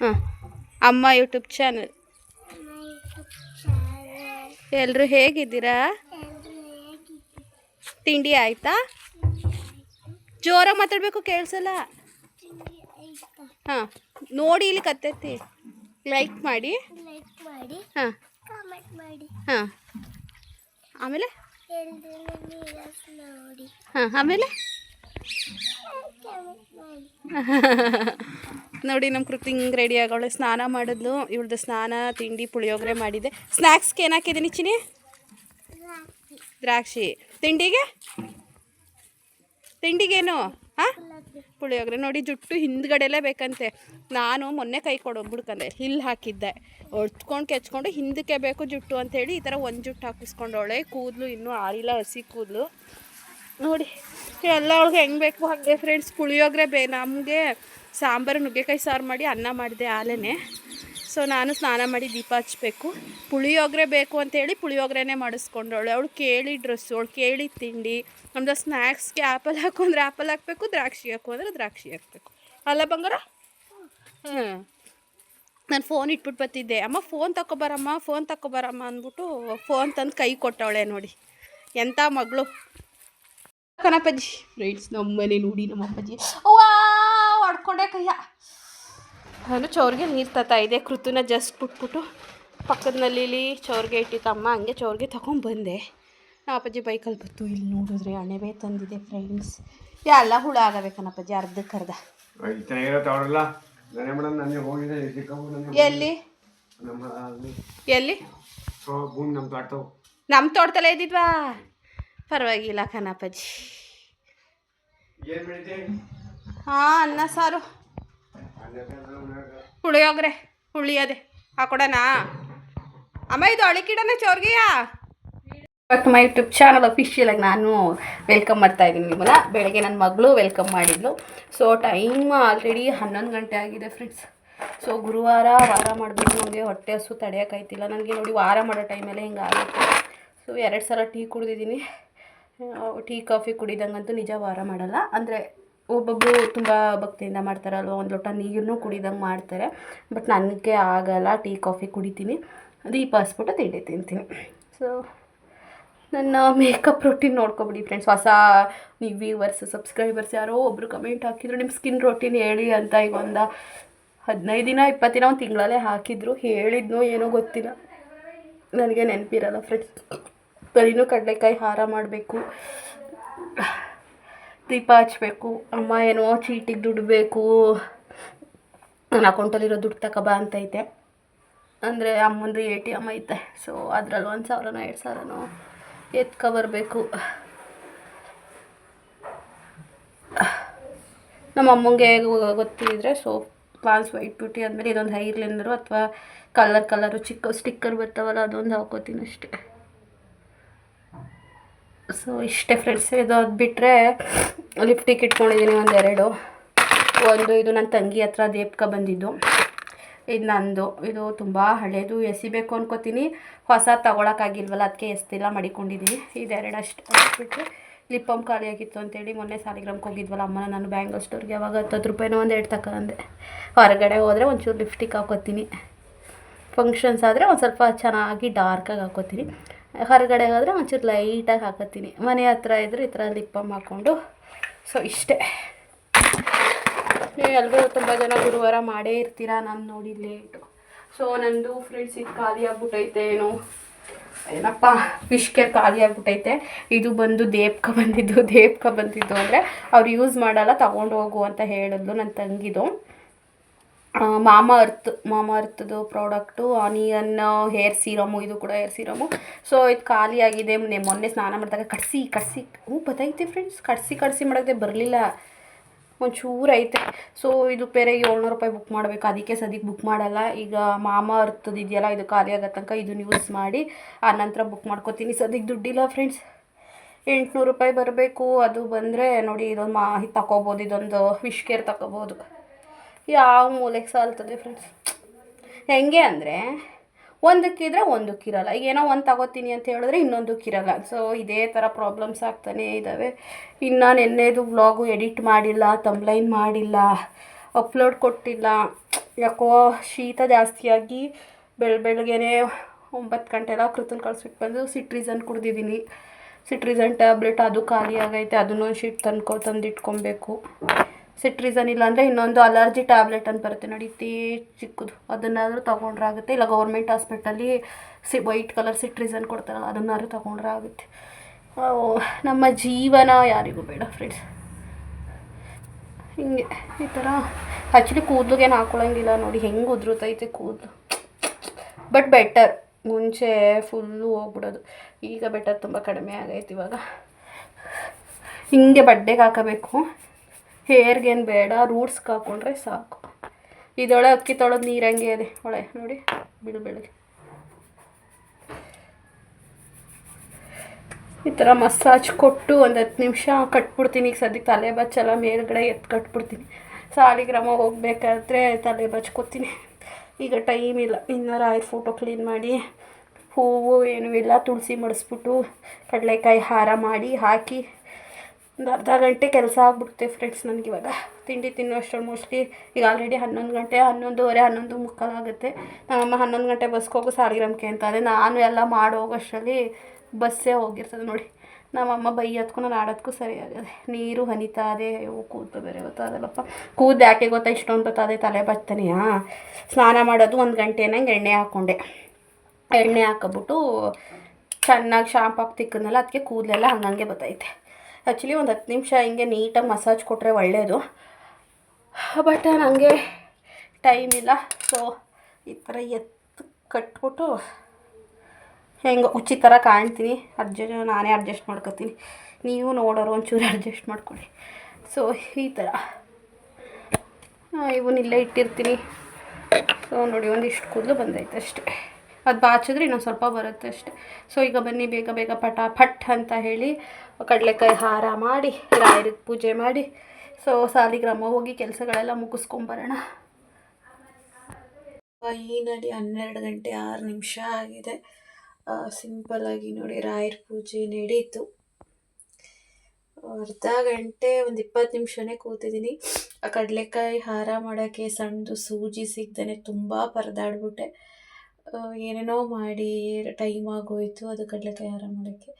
ಹಾಂ ಅಮ್ಮ YouTube channel ಎಲ್ಲರೂ ಹೇಗಿದ್ದೀರಾ? ತಿಂಡಿ ಆಯ್ತಾ? ಜೋರ ಮಾತಾಡಬೇಕು ಕೇಳಿಸಲ್ಲ? ಹಾಂ ನೋಡಿ ಇಲ್ಲಿ ಕತ್ತೈತಿ. ಲೈಕ್ ಮಾಡಿ. ಹಾಂ. ಹಾಂ. ಆಮೇಲೆ? ಹಾಂ ಆಮೇಲೆ? ನೋಡಿ ನಮ್ಮ ಕೃತಿ ಹಿಂಗೆ ರೆಡಿ ಆಗೋಳೆ ಸ್ನಾನ ಮಾಡಿದ್ಲು. ಇವಳ್ದು ಸ್ನಾನ, ತಿಂಡಿ, ಪುಳಿಯೋಗರೆ ಮಾಡಿದೆ. ಸ್ನ್ಯಾಕ್ಸ್ಗೆ ಏನು ಹಾಕಿದ್ದೀನಿ ಚಿನಿ ದ್ರಾಕ್ಷಿ. ತಿಂಡಿಗೆ? ತಿಂಡಿಗೇನು? ಹಾಂ? ಪುಳಿಯೋಗರೆ. ನೋಡಿ, ಜುಟ್ಟು ಹಿಂದ್ಗಡೆಲೇ ಬೇಕಂತೆ. ನಾನು ಮೊನ್ನೆ ಕೈ ಕೊಡೋ ಬಿಡ್ಕಂದೆ ಹಿಲ್ ಹಾಕಿದ್ದೆ. ಒಡ್ಕೊಂಡು ಕೆಚ್ಕೊಂಡು ಹಿಂದಕ್ಕೆ ಬೇಕು ಜುಟ್ಟು ಅಂತೇಳಿ ಈ ಥರ ಒಂದು ಜುಟ್ಟು ಹಾಕಿಸ್ಕೊಂಡವಳೆ. ಕೂದಲು ಇನ್ನೂ ಆರಿಲ್ಲ, ಹಸಿ ಕೂದಲು. ನೋಡಿ, ಎಲ್ಲ ಅವ್ಳಿಗೆ ಹೆಂಗೆ ಬೇಕು ಹಾಗೆ ಫ್ರೆಂಡ್ಸ್ ಪುಳಿಯೋಗರೆ ಬೇ, ನಮಗೆ ಸಾಂಬಾರು, ನುಗ್ಗೆಕಾಯಿ ಸಾರು ಮಾಡಿ ಅನ್ನ ಮಾಡಿದೆ ಆಲೇನೆ ಸೊ ನಾನು ಸ್ನಾನ ಮಾಡಿ ದೀಪ ಹಚ್ಚಬೇಕು ಪುಳಿಯೋಗರೆ ಬೇಕು ಅಂತೇಳಿ ಪುಳಿಯೋಗರೆನೇ ಮಾಡಿಸ್ಕೊಂಡವಳು. ಅವಳು ಕೇಳಿ ಡ್ರೆಸ್ಸು ಅವಳು ಕೇಳಿ ತಿಂಡಿ, ನಮ್ದು ಸ್ನ್ಯಾಕ್ಸ್ಗೆ ಆ್ಯಪಲ್ ಹಾಕು ಅಂದರೆ ಆ್ಯಪಲ್ ಹಾಕಬೇಕು, ದ್ರಾಕ್ಷಿ ಹಾಕು ಅಂದರೆ ದ್ರಾಕ್ಷಿ ಹಾಕಬೇಕು. ಅಲ್ಲ ಬಂಗಾರ? ಹ್ಞೂ ನಾನು ಫೋನ್ ಇಟ್ಬಿಟ್ಟು ಬರ್ತಿದ್ದೆ. ಅಮ್ಮ ಫೋನ್ ತಗೊಬರಮ್ಮ ಫೋನ್ ತಗೊಬರಮ್ಮ ಅಂದ್ಬಿಟ್ಟು ಫೋನ್ ತಂದು ಕೈ ಕೊಟ್ಟವಳೆ ನೋಡಿ. ಎಂಥ ಮಗಳು. ಕಣಪ್ಪಜ್ಜಿ ಫ್ರೆಂಡ್ಸ್ ನಮ್ಮನೆ ನೋಡಿ ನಮ್ಮ ಅಪ್ಪಾಜಿ. ಅವ್ವಾ ಹೊಡ್ಕೊಂಡೆ ಕೈಯ. ನಾನು ಚೌರ್ಗೆ ನೀರು ತತ್ತಾ ಇದೆ ಕೃತುನ ಜಸ್ಟ್ ಬಿಟ್ಬಿಟ್ಟು ಪಕ್ಕದ ನಲ್ಲಿಲಿ ಚೌರ್ಗೆ ಇಟ್ಟಿತ್ತಮ್ಮ ಹಂಗೆ ಚೌರ್ಗೆ ತಗೊಂಡ್ಬಂದೆ ನಮ್ಮ ಅಪ್ಪಾಜಿ ಬೈಕಲ್ಲಿ ಬತ್ತು ಇಲ್ಲಿ ನೋಡಿದ್ರೆ ಅಣೆಬೇ ತಂದಿದೆ ಫ್ರೆಂಡ್ಸ್ ಎಲ್ಲ ಹುಳ ಆಗಬೇಕನಪ್ಪಾಜಿ ಅರ್ಧಕ್ಕೆ ಅರ್ಧ ಎಲ್ಲಿ? ನಮ್ಮ ಎಲ್ಲಿ? ನಮ್ಮ ನಮ್ಮ ತೋಟದಲ್ಲೇ ಇದ್ದಿದ್ವಾ? ಪರವಾಗಿಲ್ಲ ಕಣಪ್ಪಾಜಿ. ಬೆಳಿತೆ? ಹಾಂ ಅನ್ನ ಸಾರು. ಪುಳಿಯೋಗರೆ ಹುಳಿಯದೆ. ಹಾಕೊಡೋಣ ಅಮ್ಮ ಇದು ಅಳಿಕಿಡನೆ ಚೋರ್ಗಿಯ? ಇವತ್ತು ಮೈ ಯೂಟ್ಯೂಬ್ ಚಾನಲ್ ಅಫಿಷಿಯಲಾಗಿ ನಾನು ವೆಲ್ಕಮ್ ಮಾಡ್ತಾ ಇದ್ದೀನಿ ನಿಮ್ಮನ್ನ. ಬೆಳಗ್ಗೆ ನನ್ನ ಮಗಳು ವೆಲ್ಕಮ್ ಮಾಡಿದ್ಲು. ಸೊ ಟೈಮ್ ಆಲ್ರೆಡಿ ಹನ್ನೊಂದು ಗಂಟೆ ಆಗಿದೆ ಫ್ರೆಂಡ್ಸ್ ಸೊ ಗುರುವಾರ ವಾರ ಮಾಡಬೇಕು. ನನಗೆ ಹೊಟ್ಟೆ ಹಸು ತಡೆಯೋಕ್ಕಾಯ್ತಿಲ್ಲ ನನಗೆ ನೋಡಿ ವಾರ ಮಾಡೋ ಟೈಮಲ್ಲೇ ಹಿಂಗೆ ಆಗುತ್ತೆ. ಸೊ ಎರಡು ಸಲ ಟೀ ಕುಡಿದಿದ್ದೀನಿ. ಟೀ, ಕಾಫಿ ಕುಡಿದಂಗಂತೂ ನಿಜ ವಾರ ಮಾಡಲ್ಲ. ಅಂದರೆ ಒಬ್ಬೊಬ್ಬರು ತುಂಬ ಭಕ್ತಿಯಿಂದ ಮಾಡ್ತಾರಲ್ವ ಒಂದು ಲೋಟ ನೀರನ್ನು ಕುಡಿದಂಗೆ ಮಾಡ್ತಾರೆ. ಬಟ್ ನನಗೆ ಆಗಲ್ಲ, ಟೀ, ಕಾಫಿ ಕುಡಿತೀನಿ. ದೀಪ ಹಸ್ಬಿಟ್ಟು ತಿಂಡಿ ತಿಂತೀನಿ. ಸೊ ನನ್ನ ಮೇಕಪ್ ರೊಟೀನ್ ನೋಡ್ಕೊಬಿಡಿ ಫ್ರೆಂಡ್ಸ್ ಹೊಸ ನೀವು ವ್ಯೂವರ್ಸ್ ಸಬ್ಸ್ಕ್ರೈಬರ್ಸ್ ಯಾರೋ ಒಬ್ಬರು ಕಮೆಂಟ್ ಹಾಕಿದ್ರು ನಿಮ್ಮ ಸ್ಕಿನ್ ರೊಟೀನ್ ಹೇಳಿ ಅಂತ ಈಗ ಒಂದು ಹದಿನೈದು ದಿನ ಇಪ್ಪತ್ತು ದಿನ ಒಂದು ತಿಂಗಳಲ್ಲೇ ಹಾಕಿದ್ರು. ಹೇಳಿದ್ನೋ ಏನೋ ಗೊತ್ತಿಲ್ಲ. ನನಗೆ ನೆನಪಿರಲ್ಲ ಫ್ರೆಂಡ್ಸ್ ಬರೀನೂ ಕಡಲೆಕಾಯಿ ಹಾರ ಮಾಡಬೇಕು. ದೀಪ ಹಚ್ಚಬೇಕು ಅಮ್ಮ ಏನೋ ಚೀಟಿಗೆ ದುಡ್ಡು ಬೇಕು. ನನ್ನ ಅಕೌಂಟಲ್ಲಿರೋ ದುಡ್ಡು ತಗೊಬಾ ಅಂತೈತೆ ಅಂದರೆ ಅಮ್ಮಂದು ಎ ಟಿ ಎಂ ಐತೆ. ಸೊ ಅದ್ರಲ್ಲಿ ಒಂದು ಸಾವಿರನೋ, ಎರಡು ಸಾವಿರನೋ ಎತ್ಕೊಬರ್ಬೇಕು ನಮ್ಮ ಅಮ್ಮಂಗೆ ಗೊತ್ತಿದ್ರೆ ಸೊ ಪಾನ್ಸ್ ವೈಟ್ ಬ್ಯೂಟಿ ಆದಮೇಲೆ ಇದೊಂದು ಹೈರ್ಲೆಂದರು ಅಥವಾ ಕಲರ್ ಕಲರು ಚಿಕ್ಕ ಸ್ಟಿಕ್ಕರ್ ಬರ್ತಾವಲ್ಲ, ಅದೊಂದು ಹಾಕೋತೀನಿ ಅಷ್ಟೇ. ಸೊ ಇಷ್ಟೇ ಫ್ರೆಂಡ್ಸ್ ಇದು ಅದು ಬಿಟ್ಟರೆ ಲಿಪ್ಟಿಕ್ ಇಟ್ಕೊಂಡಿದ್ದೀನಿ ಒಂದೆರಡು ಒಂದು, ಇದು ನನ್ನ ತಂಗಿ ಹತ್ರ ದೇಪ್ಕ ಬಂದಿದ್ದು. ಇದು ನಂದು. ಇದು ತುಂಬ ಹಳೇದು, ಎಸಿಬೇಕು ಅನ್ಕೋತೀನಿ. ಹೊಸ ತಗೊಳಕ್ಕಾಗಿಲ್ವಲ್ಲ ಅದಕ್ಕೆ ಎಸ್ತಿಲ್ಲ ಮಡಿಕೊಂಡಿದ್ದೀನಿ ಇದೆರಡು ಅಷ್ಟು ಬಿಟ್ಟರೆ ಲಿಪ್ ಖಾಲಿ ಆಗಿತ್ತು ಅಂತೇಳಿ ಮೊನ್ನೆ ಸಾಲಿಗ್ರಾಮ್ಗೆ ಹೋಗಿದ್ವಲ್ಲ, ಅಮ್ಮನ ನಾನು ಬ್ಯಾಂಗಲ್ ಸ್ಟೋರ್ಗೆ ಯಾವಾಗ ಹತ್ತು ಹತ್ತು ರೂಪಾಯಿನೋ ಒಂದು ಎರಡು ತಗೊಂಡೆ ಹೊರಗಡೆ ಹೋದರೆ ಒಂಚೂರು ಲಿಪ್ಸ್ಟಿಕ್ ಹಾಕೋತೀನಿ. ಫಂಕ್ಷನ್ಸ್ ಆದರೆ ಒಂದು ಸ್ವಲ್ಪ ಚೆನ್ನಾಗಿ ಡಾರ್ಕಾಗಿ ಹಾಕೋತೀನಿ. ಹೊರಗಡೆ ಹೋದರೆ ಒಂಚೂರು ಲೈಟಾಗಿ ಹಾಕೋತೀನಿ ಮನೆ ಹತ್ರ ಇದ್ದರೆ ಈ ಥರ ಲಿಪ್ಪಮ್ ಹಾಕ್ಕೊಂಡು. ಸೊ ಇಷ್ಟೇ. ನೀವು ಎಲ್ಲರೂ ತುಂಬ ಜನ ಗುರುವಾರ ಮಾಡೇ ಇರ್ತೀರಾ ನಾನು ನೋಡಿ ಲೇಟು ಸೊ ನಂದು ಫ್ರೆಂಡ್ಸ್ ಇದು ಖಾಲಿ ಆಗ್ಬಿಟ್ಟೈತೆ, ಏನು? ಏನಪ್ಪ? ಫಿಶ್ ಕೇರ್ ಖಾಲಿ ಆಗ್ಬಿಟ್ಟೈತೆ. ಇದು ಬಂದು ದೇಪ್ಕ ಬಂದಿದ್ದು ದೇಪ್ಕ ಬಂದಿದ್ದು ಅಂದರೆ ಅವ್ರು ಯೂಸ್ ಮಾಡಲ್ಲ, ತಗೊಂಡು ಹೋಗು ಅಂತ ಹೇಳಿದ್ಲು ನನ್ನ ತಂಗಿದು. ಮಾಮಾ ಅರ್ತ್, ಮಾಮಾ ಅರ್ಥದ್ದು ಪ್ರಾಡಕ್ಟು ಆನಿಯನ್ ಹೇರ್ ಸೀರಮು ಇದು ಕೂಡ ಹೇರ್ ಸೀರಮು ಸೊ ಇದು ಖಾಲಿಯಾಗಿದೆ ಮೊನ್ನೆ ಸ್ನಾನ ಮಾಡಿದಾಗ ಕಟ್ಸಿ ಕಟ್ಸಿ ಹ್ಞೂ, ಬದೈತೆ ಫ್ರೆಂಡ್ಸ್ ಕಟ್ಸಿ ಕಟ್ಸಿ ಮಾಡೋದೇ ಬರಲಿಲ್ಲ. ಒಂಚೂರು ಐತೆ. ಸೊ ಇದು ಬೇರೆ ಏಳ್ನೂರು ರೂಪಾಯಿ ಬುಕ್ ಮಾಡಬೇಕು. ಅದಕ್ಕೆ ಸದ್ಯಕ್ಕೆ ಬುಕ್ ಮಾಡಲ್ಲ. ಈಗ ಮಾಮಾ ಇದೆಯಲ್ಲ, ಇದು ಖಾಲಿ ಆಗೋ ತನಕ ಇದನ್ನು ಯೂಸ್ ಮಾಡಿ, ಆ ನಂತರ ಬುಕ್ ಮಾಡ್ಕೋತೀನಿ. ಸದ್ಯಕ್ಕೆ ದುಡ್ಡಿಲ್ಲ ಫ್ರೆಂಡ್ಸ್ ಎಂಟುನೂರು ರೂಪಾಯಿ ಬರಬೇಕು. ಅದು ಬಂದರೆ ನೋಡಿ, ಇದೊಂದು ಮಾ ಇದು ತಗೋಬೋದು ಇದೊಂದು ವಿಶ್ ಕೇರ್ ತಗೋಬೋದು ಯಾವ ಮೂಲೆಗೆ ಸಾಲ್ತದೆ ಫ್ರೆಂಡ್ಸ್ ಹೆಂಗೆ ಅಂದರೆ ಒಂದಕ್ಕಿದ್ರೆ ಒಂದಕ್ಕಿರಲ್ಲ ಈಗ ಏನೋ ಒಂದು ತಗೋತೀನಿ ಅಂತ ಹೇಳಿದ್ರೆ ಇನ್ನೊಂದಕ್ಕಿರಲ್ಲ ಸೊ ಇದೇ ಥರ ಪ್ರಾಬ್ಲಮ್ಸ್ ಆಗ್ತಾನೇ ಇದ್ದಾವೆ ಇನ್ನು ನೆನ್ನೆದು ವ್ಲಾಗು ಎಡಿಟ್ ಮಾಡಿಲ್ಲ ತಂಬ್ಲೈನ್ ಮಾಡಿಲ್ಲ ಅಪ್ಲೋಡ್ ಕೊಟ್ಟಿಲ್ಲ. ಯಾಕೋ ಶೀತ ಜಾಸ್ತಿಯಾಗಿ ಬೆಳ, ಬೆಳಗ್ಗೆನೆ ಒಂಬತ್ತು ಗಂಟೆಲ್ಲ ಕೃತಲ್ ಕಳಿಸ್ಬಿಟ್ಟು ಬಂದು ಸಿಟ್ರಿಸನ್ ಕುಡ್ದಿದ್ದೀನಿ. ಸಿಟ್ರಿಸನ್ ಟ್ಯಾಬ್ಲೆಟ್ ಅದು ಖಾಲಿ ಆಗೈತೆ ಅದನ್ನು ಶೀಟ್ ತಂದ್ಕೊ ತಂದಿಟ್ಕೊಬೇಕು. ಸಿಟ್ರಿಸನ್ ಇಲ್ಲ ಅಂದರೆ ಇನ್ನೊಂದು ಅಲರ್ಜಿ ಟ್ಯಾಬ್ಲೆಟ್ ಅಂತ ಬರುತ್ತೆ ನೋಡಿ, ಇತ್ತೀ ಚಿಕ್ಕದು. ಅದನ್ನಾದರೂ ತೊಗೊಂಡ್ರೆ ಆಗುತ್ತೆ. ಇಲ್ಲ ಗೌರ್ಮೆಂಟ್ ಹಾಸ್ಪಿಟಲ್ಲಿ ಸಿ ವೈಟ್ ಕಲರ್ ಸಿಟ್ರಿಸನ್ ಕೊಡ್ತಾರಲ್ಲ, ಅದನ್ನಾದ್ರೂ ತೊಗೊಂಡ್ರೆ ಆಗುತ್ತೆ. ನಮ್ಮ ಜೀವನ ಯಾರಿಗೂ ಬೇಡ ಫ್ರೆಂಡ್ಸ್ ಹಿಂಗೆ, ಈ ಥರ ಆ್ಯಕ್ಚುಲಿ ಕೂದಲಿಗೇನು ಹಾಕೊಳ್ಳೋಂಗಿಲ್ಲ ನೋಡಿ, ಹೆಂಗೆ ಉದುರುತ್ತೈತೆ ಕೂದಲು. ಬಟ್ ಬೆಟರ್ ಮುಂಚೆ ಫುಲ್ಲು ಹೋಗ್ಬಿಡೋದು. ಈಗ ಬೆಟರ್ ತುಂಬ ಕಡಿಮೆ ಆಗೈತೆ ಇವಾಗ. ಹಿಂಗೆ ಬಡ್ಡೆಗೆ ಹಾಕಬೇಕು. ಹೇರ್ಗೇನು ಬೇಡ ರೂಟ್ಸ್ಗೆ ಹಾಕ್ಕೊಂಡ್ರೆ ಸಾಕು. ಇದೊಳೆ ಅಕ್ಕಿ ತೊಳೆದು ನೀರಂಗೆ ಇದೆ. ಒಳೆ ನೋಡಿ ಬಿಡು ಬೆಳಗ್ಗೆ. ಈ ಥರ ಮಸಾಜ್ ಕೊಟ್ಟು ಒಂದು ಹತ್ತು ನಿಮಿಷ ಕಟ್ಬಿಡ್ತೀನಿ. ಈಗ ಸದ್ಯಕ್ಕೆ ತಲೆ ಬಚ್ಚೆಲ್ಲ ಮೇಲ್ಗಡೆ ಎತ್ತು ಕಟ್ಬಿಡ್ತೀನಿ. ಸಾಲಿಗ್ರಾಮ ಹೋಗ್ಬೇಕಾದ್ರೆ ತಲೆ ಬಚ್ಕೋತೀನಿ. ಈಗ ಟೈಮ್ ಇಲ್ಲ. ಇನ್ನು ರಾಯರ್ ಫೋಟೋ ಕ್ಲೀನ್ ಮಾಡಿ, ಹೂವು ಏನೂ ಇಲ್ಲ, ತುಳಸಿ ಮಡಿಸ್ಬಿಟ್ಟು ಕಡಲೆಕಾಯಿ ಹಾರ ಮಾಡಿ ಹಾಕಿ ಒಂದು ಅರ್ಧ ಗಂಟೆ ಕೆಲಸ ಆಗ್ಬಿಡುತ್ತೆ ಫ್ರೆಂಡ್ಸ್ ಇವಾಗ. ತಿಂಡಿ ತಿನ್ನುವಷ್ಟು ಮೋಸ್ಟ್ಲಿ ಈಗ ಆಲ್ರೆಡಿ ಹನ್ನೊಂದು ಗಂಟೆ, ಹನ್ನೊಂದುವರೆ, ಹನ್ನೊಂದು ಮುಕ್ಕಾಲಾಗುತ್ತೆ ನಮ್ಮಮ್ಮ ಹನ್ನೊಂದು ಗಂಟೆ ಬಸ್ಗೆ ಹೋಗು ಸಾಲಿಗ್ರಾಮಕ್ಕೆ ಅಂತ ಅದೇ ನಾನು ಎಲ್ಲ ಮಾಡೋಗೋಷ್ಟರಲ್ಲಿ ಬಸ್ಸೇ ಹೋಗಿರ್ತದೆ ನೋಡಿ. ನಮ್ಮಮ್ಮ ಬೈಯೋದಕ್ಕೂ ನಾನು ಆಡೋದಕ್ಕೂ ಸರಿ ಆಗದೆ. ನೀರು ಹನಿತಾ ಅದೇ ಕೂತು ಬೇರೆ ಗೊತ್ತಾಗಲ್ಲಪ್ಪ ಕೂದಲು ಯಾಕೆ ಗೊತ್ತಾ? ಇಷ್ಟೊಂದು ಗೊತ್ತಾದೆ ತಲೆ ಬರ್ತಾನೆಯಾ ಸ್ನಾನ ಮಾಡೋದು ಒಂದು ಗಂಟೆ ನಂಗೆ ಎಣ್ಣೆ ಹಾಕ್ಕೊಂಡೆ ಎಣ್ಣೆ ಹಾಕೊಬಿಟ್ಟು ಚೆನ್ನಾಗಿ ಶಾಂಪ್ ಹಾಕಿ ತಿಕ್ಕನಲ್ಲ ಅದಕ್ಕೆ ಕೂದಲೆಲ್ಲ ಹಂಗಂಗೆ ಬತ್ತೈತೆ. ಆ್ಯಕ್ಚುಲಿ ಒಂದು ಹತ್ತು ನಿಮಿಷ ಹಿಂಗೆ ನೀಟಾಗಿ ಮಸಾಜ್ ಕೊಟ್ಟರೆ ಒಳ್ಳೆಯದು ಬಟ್ ನನಗೆ ಟೈಮ್ ಇಲ್ಲ. ಸೊ ಈ ಥರ ಎತ್ತು ಕಟ್ಬಿಟ್ಟು ಹೆಂಗೆ ಉಚ್ಚಿ ಥರ ಕಾಣ್ತೀನಿ. ಅಡ್ಜಸ್ಟ್ ನಾನೇ ಅಡ್ಜಸ್ಟ್ ಮಾಡ್ಕೋತೀನಿ. ನೀವು ನೋಡೋರು ಒಂಚೂರು ಅಡ್ಜಸ್ಟ್ ಮಾಡ್ಕೊಳ್ಳಿ. ಸೊ ಈ ಥರ ಇವನ್ನಿಲ್ಲೇ ಇಟ್ಟಿರ್ತೀನಿ. ಸೊ ನೋಡಿ, ಒಂದಿಷ್ಟು ಕೂದಲು ಬಂದೈತೆ ಅಷ್ಟೇ. ಅದು ಬಾಚಿದ್ರೆ ಇನ್ನೊಂದು ಸ್ವಲ್ಪ ಬರುತ್ತೆ ಅಷ್ಟೇ. ಸೊ ಈಗ ಬನ್ನಿ, ಬೇಗ ಬೇಗ ಪಟ ಪಟ್ ಅಂತ ಹೇಳಿ ಕಡಲೆಕಾಯಿ ಹಾರ ಮಾಡಿ, ರಾಯರಿಗೆ ಪೂಜೆ ಮಾಡಿ. ಸೊ ಸಾಲಿಗ್ರಾಮ ಹೋಗಿ ಕೆಲಸಗಳೆಲ್ಲ ಮುಗಿಸ್ಕೊಂಬರೋಣ. ಫೈನಲಿ ಹನ್ನೆರಡು ಗಂಟೆ ಆರು ನಿಮಿಷ ಆಗಿದೆ. ಸಿಂಪಲ್ಲಾಗಿ ನೋಡಿ ರಾಯರ ಪೂಜೆ ನಡೀತು. ಅರ್ಧ ಗಂಟೆ, ಒಂದು ಇಪ್ಪತ್ತು ನಿಮಿಷನೇ ಕೂತಿದ್ದೀನಿ. ಆ ಕಡಲೆಕಾಯಿ ಹಾರ ಮಾಡೋಕ್ಕೆ ಸಣ್ಣದು ಸೂಜಿ ಸಿಗ್ದೇ ತುಂಬ ಪರದಾಡ್ಬಿಟ್ಟೆ. ಏನೇನೋ ಮಾಡಿ ಟೈಮ್ ಆಗೋಯ್ತು, ಅದು ಕಡಲೆ ತಯಾರು ಮಾಡೋಕ್ಕೆ.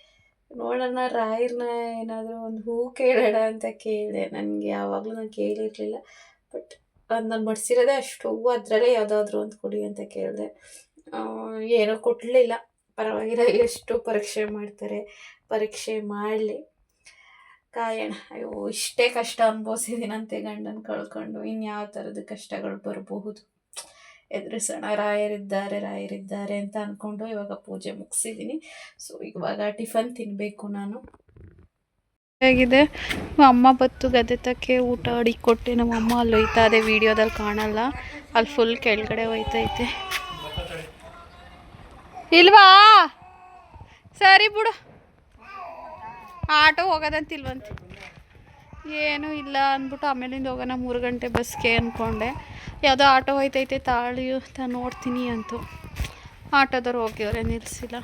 ನೋಡೋಣ ರಾಯರ್ನ ಏನಾದರೂ ಒಂದು ಹೂ ಕೇಳೋಣ ಅಂತ ಕೇಳಿದೆ. ನನಗೆ ಯಾವಾಗಲೂ ನಾನು ಕೇಳಿರಲಿಲ್ಲ ಬಟ್ ಅದು ನಾನು ಬಡಿಸಿರೋದೇ ಅಷ್ಟು ಹೂವು ಅದರಲ್ಲೇ ಯಾವುದಾದ್ರೂ ಒಂದು ಕೊಡಿ ಅಂತ ಕೇಳಿದೆ. ಏನೋ ಕೊಡಲಿಲ್ಲ. ಪರವಾಗಿಲ್ಲ, ಎಷ್ಟು ಪರೀಕ್ಷೆ ಮಾಡ್ತಾರೆ, ಪರೀಕ್ಷೆ ಮಾಡಲಿ. ಕಾಯೋಣ. ಅಯ್ಯೋ, ಇಷ್ಟೇ ಕಷ್ಟ ಅನುಭವಿಸಿದ್ದೀನಂತೆ ಗಂಡನ ಕಳ್ಕೊಂಡು. ಇನ್ಯಾವ ಥರದ ಕಷ್ಟಗಳು ಬರಬಹುದು? ಎದುರಿಸೋಣ ರಾಯರಿದ್ದಾರೆ ರಾಯರಿದ್ದಾರೆ ಅಂತ ಅಂದ್ಕೊಂಡು ಇವಾಗ ಪೂಜೆ ಮುಗಿಸಿದ್ದೀನಿ ಸೊ ಇವಾಗ ಟಿಫನ್ ತಿನ್ನಬೇಕು ನಾನು. ಆಗಿದೆ ಅಮ್ಮ ಬತ್ತು ಗದ್ದೆ ತಕ್ಕೆ ಊಟ ಅಡಿ ಕೊಟ್ಟೆ. ನಮ್ಮ ಅಮ್ಮ ಅಲ್ಲಿ ಹೋಯ್ತಾ ಇದೆ, ವಿಡಿಯೋದಲ್ಲಿ ಕಾಣಲ್ಲ. ಅಲ್ಲಿ ಫುಲ್ ಕೆಳಗಡೆ ಹೋಯ್ತೈತೆ. ಇಲ್ವಾ? ಸರಿ ಬಿಡು. ಆಟೋ ಹೋಗೋದಂತಿಲ್ವಂತ ಏನೂ ಇಲ್ಲ ಅಂದ್ಬಿಟ್ಟು ಆಮೇಲಿಂದ ಹೋಗೋಣ. ಮೂರು ಗಂಟೆ ಬಸ್ಗೆ ಅಂದ್ಕೊಂಡೆ. ಯಾವುದೋ ಆಟೋ ಹೋಯ್ತೈತೆ ತಾಳಿಯು ತ ನೋಡ್ತೀನಿ ಅಂತು. ಆಟೋದವ್ರು ಹೋಗಿವ್ರೆ ನಿಲ್ಲಿಸಿಲ್ಲ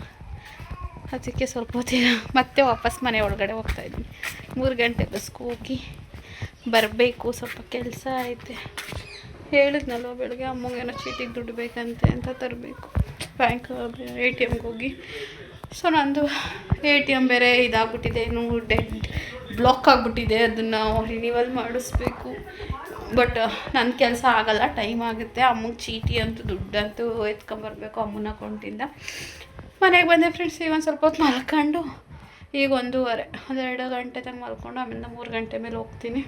ಅದಕ್ಕೆ ಸ್ವಲ್ಪ ಹೊತ್ತಿನ ಮತ್ತೆ ವಾಪಸ್ ಮನೆ ಒಳಗಡೆ ಹೋಗ್ತಾ ಇದ್ದೀನಿ. ಮೂರು ಗಂಟೆ ಬಸ್ಗೆ ಹೋಗಿ ಬರಬೇಕು, ಸ್ವಲ್ಪ ಕೆಲಸ ಐತೆ. ಹೇಳಿದ್ನಲ್ವ, ಬೆಳಗ್ಗೆ ಅಮ್ಮಂಗೇನೋ ಚೀಟಿಗೆ ದುಡ್ಡು ಬೇಕಂತೆ ಅಂತ ತರಬೇಕು. ಬ್ಯಾಂಕ್ ಎ ಟಿ ಎಮ್ಗೆ ಹೋಗಿ. ಸೊ ನಂದು ಎ ಟಿ ಎಂ ಬೇರೆ ಇದಾಗ್ಬಿಟ್ಟಿದೆ ಡೆಡ್ ಬ್ಲಾಕ್ ಆಗಿಬಿಟ್ಟಿದೆ, ಅದನ್ನು ರಿನಿವಲ್ ಮಾಡಿಸ್ಬೇಕು. ಬಟ್ ನನ್ನ ಕೆಲಸ ಆಗಲ್ಲ ಟೈಮ್ ಆಗುತ್ತೆ. ಅಮ್ಮಗೆ ಚೀಟಿ ಅಂತೂ ದುಡ್ಡಂತೂ ಎತ್ಕೊಂಬರ್ಬೇಕು ಅಮ್ಮನ ಅಕೌಂಟಿಂದ ಮನೆಗೆ ಬಂದೆ ಫ್ರೆಂಡ್ಸ್ ಈಗ ಒಂದು ಸ್ವಲ್ಪ ಹೊತ್ತು ಮಲ್ಕೊಂಡು, ಈಗ ಒಂದೂವರೆ, ಒಂದೆರಡು ಗಂಟೆ ತನಕ ಮಲ್ಕೊಂಡು ಆಮೇಲೆ ಮೂರು ಗಂಟೆ ಮೇಲೆ ಹೋಗ್ತೀನಿ.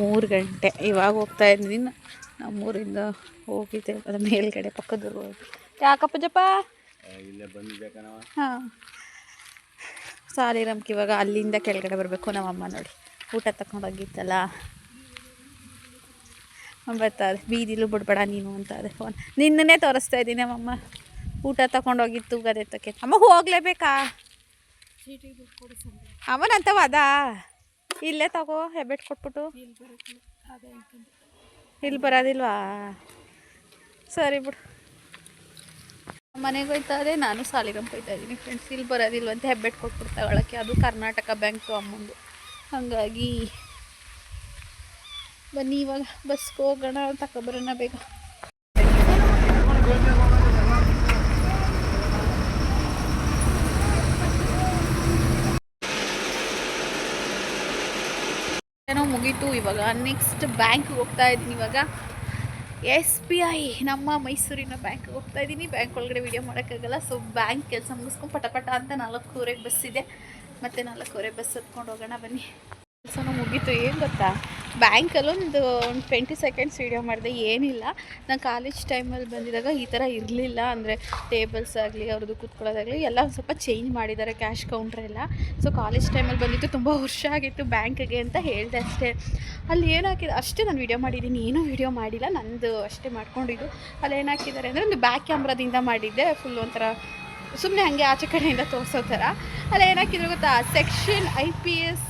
ಮೂರು ಗಂಟೆ, ಇವಾಗ ಹೋಗ್ತಾ ಇದ್ದೀನಿ. ನಮ್ಮೂರಿಂದ ಹೋಗಿದ್ದೆ ಅದು ಮೇಲ್ಗಡೆ ಪಕ್ಕದೂರು ಹೋಗಿ. ಯಾಕಪ್ಪ ಜಪ್ಪ ಹಾಂ. ರಮ್ಕಿ, ಇವಾಗ ಅಲ್ಲಿಂದ ಕೆಳಗಡೆ ಬರಬೇಕು, ನಮ್ಮಮ್ಮ ನೋಡಿ. ಊಟ ತಗೊಂಡು ಬರ್ತದೆ. ಬೀದಿಲು ಬಿಡ್ಬೇಡ ನೀನು ಅಂತ ಅದೇ ಫೋನ್ ನಿನ್ನನ್ನೇ ತೋರಿಸ್ತಾ ಇದ್ದೀನಿ ನಮ್ಮಮ್ಮ ಊಟ ತಗೊಂಡೋಗಿತ್ತು ಗದೆ ತಕ್ಕೆ ಅಮ್ಮ ಹೋಗ್ಲೇಬೇಕಾ? ಅಮ್ಮನಂತವ ಅದಾ ಇಲ್ಲೇ ತಗೋ, ಹೆಬ್ಬೆಟ್ ಕೊಟ್ಬಿಟ್ಟು. ಇಲ್ಲಿ ಬರೋದಿಲ್ವಾ? ಸರಿ ಬಿಡು. ಮನೆಗೆ ಹೋಯ್ತಾ ಇದೆ ನಾನು ಸಾಲಿಗಂಪ್ ಹೋಯ್ತಾ ಇದ್ದೀನಿ ಫ್ರೆಂಡ್ಸ್ ಇಲ್ಲಿ ಬರೋದಿಲ್ವಂತ, ಹೆಬ್ಬೆಟ್ ತಗೊಳಕ್ಕೆ ಅದು ಕರ್ನಾಟಕ ಬ್ಯಾಂಕು ಅಮ್ಮಂದು. ಹಾಗಾಗಿ ಬನ್ನಿ, ಇವಾಗ ಬಸ್ಗೆ ಹೋಗೋಣ ತಗೊಬರೋಣ ಬೇಗ. ಏನೋ ಮುಗೀತು ಇವಾಗ. ನೆಕ್ಸ್ಟ್ ಬ್ಯಾಂಕ್ಗೆ ಹೋಗ್ತಾ ಇದ್ದೀನಿ ಇವಾಗ. ಎಸ್ ಬಿ ಐ ನಮ್ಮ ಮೈಸೂರಿನ ಬ್ಯಾಂಕ್ಗೆ ಹೋಗ್ತಾ ಇದ್ದೀನಿ. ಬ್ಯಾಂಕ್ ಒಳಗಡೆ ವಿಡಿಯೋ ಮಾಡೋಕ್ಕಾಗಲ್ಲ. ಸೊ ಬ್ಯಾಂಕ್ ಕೆಲಸ ಮುಗಿಸ್ಕೊಂಡು ಪಟಪಟ ಪಟ ಅಂತ ನಾಲ್ಕೂವರೆಗೆ ಬಸ್ ಇದೆ. ಮತ್ತು ನಾಲ್ಕೂವರೆ ಬಸ್ ಹತ್ಕೊಂಡು ಹೋಗೋಣ ಬನ್ನಿ. ಕೆಲಸನೂ ಮುಗೀತು. ಏನು ಗೊತ್ತಾ? ಬ್ಯಾಂಕಲ್ಲಿ ಒಂದು ಒಂದು ಟ್ವೆಂಟಿ ಸೆಕೆಂಡ್ಸ್ ವೀಡಿಯೋ ಮಾಡಿದೆ, ಏನಿಲ್ಲ. ನಾನು ಕಾಲೇಜ್ ಟೈಮಲ್ಲಿ ಬಂದಿದ್ದಾಗ ಈ ಥರ ಇರಲಿಲ್ಲ. ಅಂದರೆ ಟೇಬಲ್ಸ್ ಆಗಲಿ, ಅವ್ರದ್ದು ಕೂತ್ಕೊಳ್ಳೋದಾಗಲಿ, ಎಲ್ಲ ಒಂದು ಸ್ವಲ್ಪ ಚೇಂಜ್ ಮಾಡಿದ್ದಾರೆ ಕ್ಯಾಶ್ ಕೌಂಟ್ರೆಲ್ಲ ಸೊ ಕಾಲೇಜ್ ಟೈಮಲ್ಲಿ ಬಂದಿದ್ದು ತುಂಬ ವರ್ಷ ಆಗಿತ್ತು ಬ್ಯಾಂಕ್ಗೆ ಅಂತ ಹೇಳಿದೆ ಅಷ್ಟೇ. ಅಲ್ಲಿ ಏನು ಅಷ್ಟೇ ನಾನು ವೀಡಿಯೋ ಮಾಡಿದ್ದೀನಿ, ಏನೂ ವೀಡಿಯೋ ಮಾಡಿಲ್ಲ. ನಂದು ಅಷ್ಟೇ ಮಾಡ್ಕೊಂಡಿದ್ದು. ಅಲ್ಲಿ ಏನು ಅಂದರೆ ಒಂದು ಬ್ಯಾಕ್ ಕ್ಯಾಮ್ರಾದಿಂದ ಮಾಡಿದ್ದೆ ಫುಲ್ ಒಂಥರ ಸುಮ್ಮನೆ ಹಾಗೆ ಆಚೆ ಕಡೆಯಿಂದ ತೋರಿಸೋ ಥರ. ಅಲ್ಲಿ ಏನಾಕಿದ್ರು ಗೊತ್ತಾ section I P S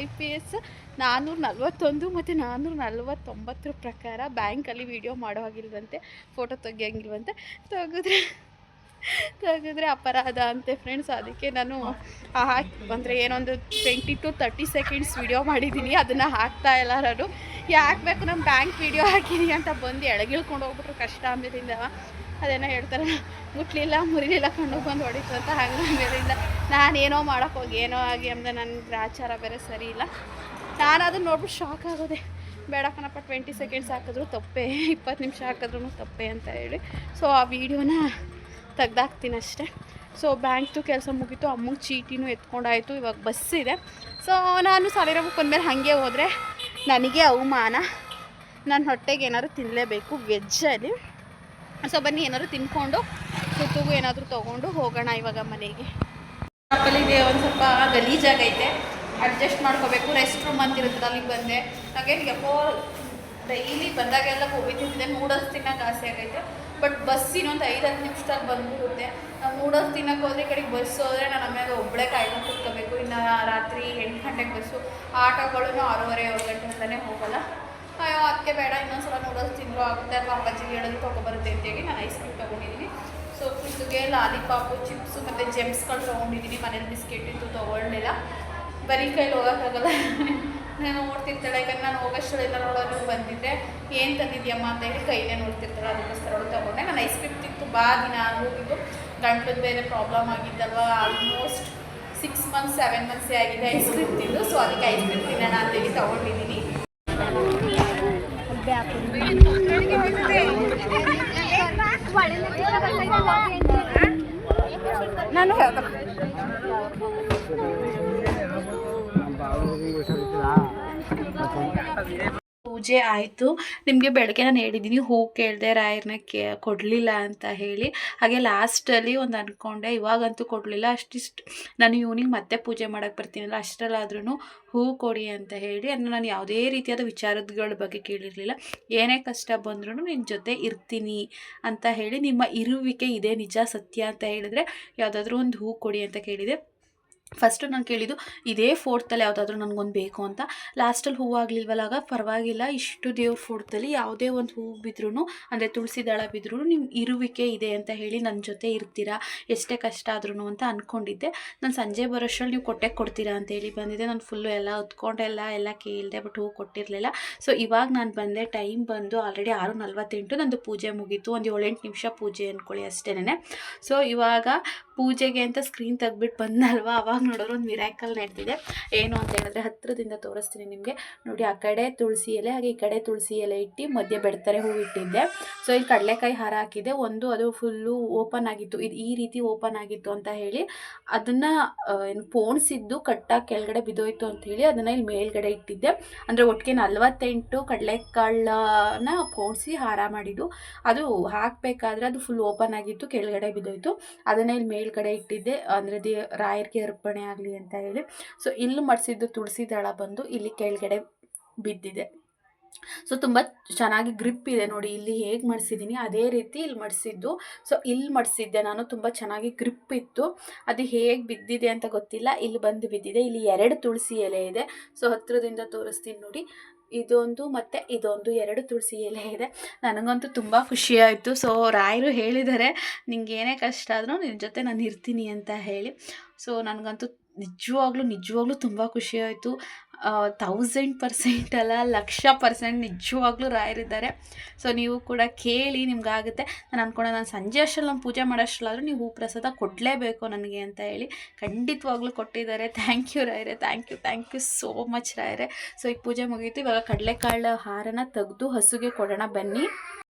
I P S ನಾನ್ನೂರ ನಲ್ವತ್ತೊಂದು ಮತ್ತು ನಾನ್ನೂರ ನಲ್ವತ್ತೊಂಬತ್ತರ ಪ್ರಕಾರ ಬ್ಯಾಂಕಲ್ಲಿ ವೀಡಿಯೋ ಮಾಡೋ ಹಾಗಿಲ್ವಂತೆ ಫೋಟೋ ತೆಗಿಯಂಗಿಲ್ವಂತೆ ತೆಗೆದ್ರೆ ತೆಗೆದ್ರೆ ಅಪರಾಧ ಅಂತೆ ಫ್ರೆಂಡ್ಸ್ ಅದಕ್ಕೆ ನಾನು ಹಾಕಿ, ಅಂದರೆ ಏನೊಂದು twenty two thirty seconds video ಮಾಡಿದ್ದೀನಿ ಅದನ್ನು ಹಾಕ್ತಾ ಇಲ್ಲ ನಾನು ಯಾಕೆ ಬೇಕು ನಮ್ಮ ಬ್ಯಾಂಕ್ ವೀಡಿಯೋ ಹಾಕಿದ್ದೀನಿ ಅಂತ ಬಂದು ಎಳಗಿಳ್ಕೊಂಡು ಹೋಗ್ಬಿಟ್ರು ಕಷ್ಟ ಆಮೇಲಿಂದ. ಅದೇನೋ ಹೇಳ್ತಾರೆ ಮುಟ್ಲಿಲ್ಲ, ಮುರಿಲಿಲ್ಲ, ಕಣ್ಣು ಬಂದು ಹೊಡಿತು ಅಂತ ಹಂಗೆ ಮೇಲಿಂದ ನಾನೇನೋ ಮಾಡೋಕ್ಕೆ ಹೋಗಿ, ಏನೋ ಆಗಿ ಅಂದರೆ ನನ್ನ ಗ್ರಾಚಾರ ಬೇರೆ ಸರಿ ಇಲ್ಲ. ನಾನು ನೋಡ್ಬಿಟ್ಟು ಶಾಕ್ ಆಗೋದೆ. ಬೇಡ ಕಣಪ್ಪ ಟ್ವೆಂಟಿ ಸೆಕೆಂಡ್ಸ್ ಹಾಕಿದ್ರು ತಪ್ಪೇ, ಇಪ್ಪತ್ತು ನಿಮಿಷ ಹಾಕಿದ್ರು ತಪ್ಪೇ ಅಂತ ಹೇಳಿ. ಸೊ ಆ ವೀಡಿಯೋನ ತೆಗ್ದಾಕ್ತೀನಿ ಅಷ್ಟೇ. ಸೊ ಬ್ಯಾಂಕ್ದು ಕೆಲಸ ಮುಗೀತು, ಅಮ್ಮಂಗೆ ಚೀಟಿನೂ ಎತ್ಕೊಂಡಾಯಿತು, ಇವಾಗ ಬಸ್ ಇದೆ. ಸೊ ನಾನು ಸಾವಿರ ಬಂದಮೇಲೆ ಹಾಗೆ ಹೋದರೆ ನನಗೆ ಅವಮಾನ. ನನ್ನ ಹೊಟ್ಟೆಗೆ ಏನಾದ್ರು ತಿನ್ನಲೇಬೇಕು ವೆಜ್ಜಲ್ಲಿ ಸೊ ಬನ್ನಿ, ಏನಾದ್ರು ತಿನ್ಕೊಂಡು, ಸುತ್ತಿಗೂ ಏನಾದರೂ ತೊಗೊಂಡು ಹೋಗೋಣ ಇವಾಗ ಮನೆಗೆ. ಇದೆ ಒಂದು ಸ್ವಲ್ಪ ಗಲೀಜಾಗೈತೆ ಅಡ್ಜಸ್ಟ್ ಮಾಡ್ಕೋಬೇಕು. ರೆಸ್ಟ್ ರೂಮ್ ಅಂತ ಇರುತ್ತೆ ಅಲ್ಲಿಗೆ ಬಂದೆ. ಹಾಗೆ ಯಾಕೋ ಡೈಲಿ ಬಂದಾಗೆಲ್ಲ ಗೋಬಿ ತಿಂತಿದ್ದೆ ನೂಡಲ್ಸ್ ತಿನ್ನೋಕೆ ಆಸೆ ಆಗೈತೆ. ಬಟ್ ಬಸ್ ಇನ್ನೊಂದು ಐದು ಹತ್ತು ನಿಮಿಷದಾಗ ಬಂದ್ಬಿಡುತ್ತೆ. ನಾವು ನೂಡಲ್ಸ್ ತಿನ್ನೋಕೆ ಹೋದ್ರೆ ಕಡೆಗೆ ಬಸ್ ಹೋದರೆ ನಾನು ಆಮೇಲೆ ಒಬ್ಬಳೇ ಕಾಯ್ಕೊಂಡು ಕೂತ್ಕೋಬೇಕು. ಇನ್ನು ರಾತ್ರಿ ಎಂಟು ಗಂಟೆಗೆ ಬಸ್ಸು ಆಟೋಗಳು ಆರೂವರೆ ಏಳು ಗಂಟೆ ಹೋಗಲ್ಲ. ಅಯ್ಯೋ ಅದಕ್ಕೆ ಬೇಡ, ಇನ್ನೊಂದ್ಸಲ ನೂಡಲ್ಸ್ ತಿಂದರೂ ಆಗುತ್ತೆ ಅಥವಾ ಅಪ್ಪಾಜಿಗೆ ಹೇಳೋದು ತೊಗೊಬರುತ್ತೆ ಅಂತೇಳಿ ನಾನು ಐಸ್ ಕ್ರೀಮ್ ತೊಗೊಂಡಿದ್ದೀನಿ. ಸೊ ಫುಡ್ಗೆ ಲಾಲಿಪಾಪು ಚಿಪ್ಸು ಮತ್ತು ಜೆಮ್ಸ್ಗಳು ತೊಗೊಂಡಿದ್ದೀನಿ. ಮನೇಲಿ ಬಿಸ್ಕೆಟ್ ಇತ್ತು ತೊಗೊಳ್ಳಲಿಲ್ಲ ಬರೀ ಕೈಲಿ ಹೋಗೋಕ್ಕಾಗಲ್ಲ. ನಾನು ನೋಡ್ತಿರ್ತಾಳೆ, ಯಾಕಂದ್ರೆ ನಾನು ಹೋಗೋಷ್ಟರಿಂದ ನೋಡೋದು ಬಂದಿದ್ದೆ. ಏನು ತಂದಿದ್ಯಮ್ಮ ಅಂತ ಹೇಳಿ ಕೈಲೇ ನೋಡ್ತಿರ್ತಾಳೆ, ಅದಕ್ಕೋಸ್ಕರ ಅವಳು ತೊಗೊಂಡೆ. ನಾನು ಐಸ್ ಕ್ರೀಮ್ ತಿಂತು ಬಾ ದಿನ ಹೋಗಿದ್ದು ಗಂಟ್ಲದ್ದು ಬೇರೆ ಪ್ರಾಬ್ಲಮ್ ಆಗಿದ್ದಲ್ವ ಆಲ್ಮೋಸ್ಟ್ ಸಿಕ್ಸ್ ಮಂತ್ಸ್ ಸೆವೆನ್ ಮಂತ್ಸೇ ಆಗಿದೆ ಐಸ್ ಕ್ರೀಮ್ ತಿಂದು. ಸೊ ಅದಕ್ಕೆ ಐಸ್ ಕ್ರೀಮ್ ತಿನ್ನೋಣ ಅಂತೇಳಿ ತೊಗೊಂಡಿದ್ದೀನಿ. ನಾನು ಪೂಜೆ ಆಯಿತು. ನಿಮಗೆ ಬೆಳಗ್ಗೆ ನಾನು ಹೇಳಿದ್ದೀನಿ ಹೂ ಕೇಳಿದೆ ರಾಯರನ್ನ ಕೇ, ಕೊಡಲಿಲ್ಲ ಅಂತ ಹೇಳಿ. ಹಾಗೆ ಲಾಸ್ಟಲ್ಲಿ ಒಂದು ಅಂದ್ಕೊಂಡೆ ಇವಾಗಂತೂ ಕೊಡಲಿಲ್ಲ. ಅಷ್ಟಿಷ್ಟು ನಾನು ಇವ್ನಿಗೆ ಮತ್ತೆ ಪೂಜೆ ಮಾಡೋಕ್ಕೆ ಬರ್ತೀನಲ್ಲ ಅಷ್ಟರಲ್ಲಾದ್ರೂ ಹೂ ಕೊಡಿ ಅಂತ ಹೇಳಿ. ಅಂದರೆ ನಾನು ಯಾವುದೇ ರೀತಿಯಾದ ವಿಚಾರಗಳ ಬಗ್ಗೆ ಕೇಳಿರಲಿಲ್ಲ. ಏನೇ ಕಷ್ಟ ಬಂದ್ರೂ ನಿನ್ನ ಜೊತೆ ಇರ್ತೀನಿ ಅಂತ ಹೇಳಿ ನಿಮ್ಮ ಇರುವಿಕೆ ಇದೆ ನಿಜ ಸತ್ಯ ಅಂತ ಹೇಳಿದ್ರೆ ಯಾವುದಾದ್ರೂ ಒಂದು ಹೂ ಕೊಡಿ ಅಂತ ಕೇಳಿದೆ. ಫಸ್ಟು ನಾನು ಕೇಳಿದ್ದು, ಇದೇ ಫೋರ್ತಲ್ಲಿ ಯಾವುದಾದ್ರೂ ನನಗೊಂದು ಬೇಕು ಅಂತ. ಲಾಸ್ಟಲ್ಲಿ ಹೂವು ಆಗಲಿಲ್ವಲ್ಲಾಗ ಪರವಾಗಿಲ್ಲ, ಇಷ್ಟು ದೇವ್ರ ಫೋರ್ತಲ್ಲಿ ಯಾವುದೇ ಒಂದು ಹೂವು ಬಿದ್ರೂ ಅಂದರೆ ತುಳಸಿ ದಳ ಬಿದ್ದರೂ ನಿಮ್ಮ ಇರುವಿಕೆ ಇದೆ ಅಂತ ಹೇಳಿ ನನ್ನ ಜೊತೆ ಇರ್ತೀರಾ, ಎಷ್ಟೇ ಕಷ್ಟ ಆದ್ರೂ ಅಂತ ಅಂದ್ಕೊಂಡಿದ್ದೆ ನಾನು ಸಂಜೆ ಬರೋಷ್ಟ್ರಲ್ಲಿ ನೀವು ಕೊಟ್ಟೆ ಕೊಡ್ತೀರಾ ಅಂತ ಹೇಳಿ ಬಂದಿದ್ದೆ. ನಾನು ಫುಲ್ಲು ಎಲ್ಲ ಹೊತ್ಕೊಂಡೆಲ್ಲ ಎಲ್ಲ ಕೇಳಿದೆ ಬಟ್ ಹೂವು ಕೊಟ್ಟಿರಲಿಲ್ಲ. ಸೊ ಇವಾಗ ನಾನು ಬಂದೆ ಟೈಮ್ ಬಂದು ಆಲ್ರೆಡಿ ಆರು ನಲ್ವತ್ತೆಂಟು ನಂದು ಪೂಜೆ ಮುಗೀತು. ಒಂದು ಏಳೆಂಟು ನಿಮಿಷ ಪೂಜೆ ಅಂದ್ಕೊಳ್ಳಿ ಅಷ್ಟೇನೆ ಸೊ ಇವಾಗ ಪೂಜೆಗೆ ಅಂತ ಸ್ಕ್ರೀನ್ ತೆಗ್ಬಿಟ್ಟು ಬಂದಲ್ವಾ? ಅವಾಗ ನೋಡಿದ್ರೆ ಒಂದು ಮಿರಾಕಲ್ ನಡೆದಿದೆ. ಏನು ಅಂತ ಹೇಳಿದ್ರೆ ಹತ್ತಿರದಿಂದ ತೋರಿಸ್ತೀನಿ ನಿಮಗೆ. ನೋಡಿ, ಆ ಕಡೆ ತುಳಸಿ ಎಲೆ, ಹಾಗೆ ಈ ಕಡೆ ತುಳಸಿ ಎಲೆ ಇಟ್ಟು ಮಧ್ಯೆ ಬೆಡ್ತಾರೆ ಹೂವು ಇಟ್ಟಿದ್ದೆ. ಸೊ ಇಲ್ಲಿ ಕಡಲೆಕಾಯಿ ಹಾರ ಹಾಕಿದೆ ಒಂದು ಅದು ಫುಲ್ಲು ಓಪನ್ ಆಗಿತ್ತು. ಇದು ಈ ರೀತಿ ಓಪನ್ ಆಗಿತ್ತು ಅಂತ ಹೇಳಿ ಅದನ್ನು ಏನು ಪೋಣಿಸಿದ್ದು ಕಟ್ಟಾಗಿ ಕೆಳಗಡೆ ಬಿದ್ದೋಯ್ತು ಅಂತ ಹೇಳಿ ಅದನ್ನು ಇಲ್ಲಿ ಮೇಲ್ಗಡೆ ಇಟ್ಟಿದ್ದೆ. ಅಂದರೆ ಒಟ್ಟಿಗೆ ನಲ್ವತ್ತೆಂಟು ಕಡಲೆಕಾಳನ್ನ ಪೋಣಿಸಿ ಹಾರ ಮಾಡಿದ್ದು. ಅದು ಹಾಕಬೇಕಾದ್ರೆ ಅದು ಫುಲ್ ಓಪನ್ ಆಗಿತ್ತು, ಕೆಳಗಡೆ ಬಿದ್ದೋಯ್ತು ಅದನ್ನು ಇಲ್ಲಿ ಮೇಲ್ಗಡೆ ಇಟ್ಟಿದ್ದೆ. ಅಂದರೆ ದೇ, ರಾಯರಿಗೆ ಅರ್ಪಣೆ ಆಗಲಿ ಅಂತ ಹೇಳಿ. ಸೊ ಇಲ್ಲಿ ಮಡಿಸಿದ್ದು ತುಳಸಿ ದಳ ಬಂದು ಇಲ್ಲಿ ಕೆಳಗಡೆ ಬಿದ್ದಿದೆ. ಸೊ ತುಂಬ ಚೆನ್ನಾಗಿ ಗ್ರಿಪ್ ಇದೆ ನೋಡಿ. ಇಲ್ಲಿ ಹೇಗೆ ಮಡಿಸಿದ್ದೀನಿ ಅದೇ ರೀತಿ ಇಲ್ಲಿ ಮಡಿಸಿದ್ದು. ಸೊ ಇಲ್ಲಿ ಮಡಿಸಿದ್ದೆ ನಾನು. ತುಂಬ ಚೆನ್ನಾಗಿ ಗ್ರಿಪ್ ಇತ್ತು. ಅದು ಹೇಗೆ ಬಿದ್ದಿದೆ ಅಂತ ಗೊತ್ತಿಲ್ಲ. ಇಲ್ಲಿ ಬಂದು ಬಿದ್ದಿದೆ. ಇಲ್ಲಿ ಎರಡು ತುಳಸಿ ಎಲೆ ಇದೆ. ಸೊ ಹತ್ತಿರದಿಂದ ತೋರಿಸ್ತೀನಿ ನೋಡಿ. ಇದೊಂದು ಮತ್ತು ಇದೊಂದು ಎರಡು ತುಳಸಿ ಎಲೆ ಇದೆ. ನನಗಂತೂ ತುಂಬ ಖುಷಿಯಾಯಿತು ಸೊ ರಾಯರು ಹೇಳಿದ್ದಾರೆ ಏನೇ ಕಷ್ಟ ಆದರೂ ನಿನ್ನ ಜೊತೆ ನಾನು ಇರ್ತೀನಿ ಅಂತ ಹೇಳಿ. ಸೊ ನನಗಂತೂ ನಿಜವಾಗ್ಲೂ ನಿಜವಾಗ್ಲೂ ತುಂಬ ಖುಷಿಯಾಯಿತು ತೌಸಂಡ್ ಪರ್ಸೆಂಟ್ ಅಲ್ಲ, ಲಕ್ಷ ಪರ್ಸೆಂಟ್ ನಿಜವಾಗ್ಲೂ ರಾಯರಿದ್ದಾರೆ. ಸೊ ನೀವು ಕೂಡ ಕೇಳಿ ನಿಮ್ಗಾಗುತ್ತೆ. ನಾನು ಅನ್ಕೊಂಡೆ ನಾನು ಸಂಜೆ ಅಷ್ಟರಲ್ಲಿ ನಾನು ಪೂಜೆ ಮಾಡೋಷ್ಟರಲ್ಲಾದರೂ ನೀವು ಹೂ ಪ್ರಸಾದ ಕೊಡಲೇಬೇಕು ನನಗೆ ಅಂತ ಹೇಳಿ ಖಂಡಿತವಾಗ್ಲೂ ಕೊಟ್ಟಿದ್ದಾರೆ. Thank you ರಾಯರೆ thank you thank you so much ರಾಯರೆ. So ಈಗ ಪೂಜೆ ಮುಗೀತು. ಇವಾಗ ಕಡಲೆಕಾಳು ಹಾರನ ತೆಗೆದು ಹಸುಗೆ ಕೊಡೋಣ ಬನ್ನಿ.